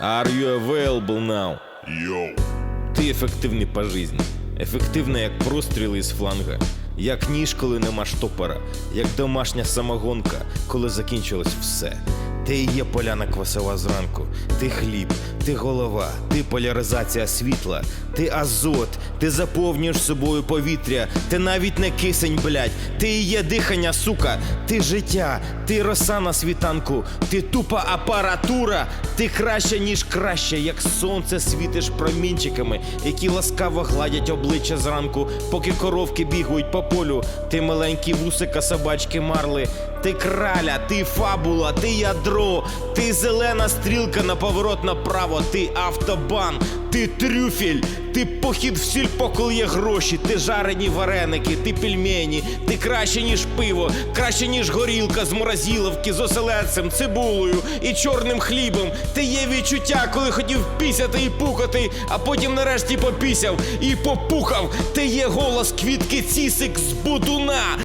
Are you available now? Yo. Ти ефективний по житті. Ефективний як простріли із фланга, як ніж, коли нема штопора, як домашня самогонка, коли закінчилось все. Ти і є поляна квасова зранку, ти хліб, ти голова, ти поляризація світла, ти азот, ти заповнюєш собою повітря, ти навіть не кисень, блядь, ти і є дихання, сука, ти життя, ти роса на світанку, ти тупа апаратура, ти краще, ніж краще, як сонце світиш промінчиками, які ласкаво гладять обличчя зранку, поки коровки бігають по полю, ти маленькі вусика, собачки марли, ти краля, ти фабула, ти ядро, ти зелена стрілка на поворот направо, ти автобан, ти трюфель, ти похід в сільпо, коли є гроші, ти жарені вареники, ти пельмені, ти краще, ніж пиво, краще, ніж горілка з морозиловки, з оселедцем, цибулею і чорним хлібом. Ти є відчуття, коли хотів пісяти і пукати, а потім нарешті попісяв і попухав. Ти є голос квітки цісик з будуна.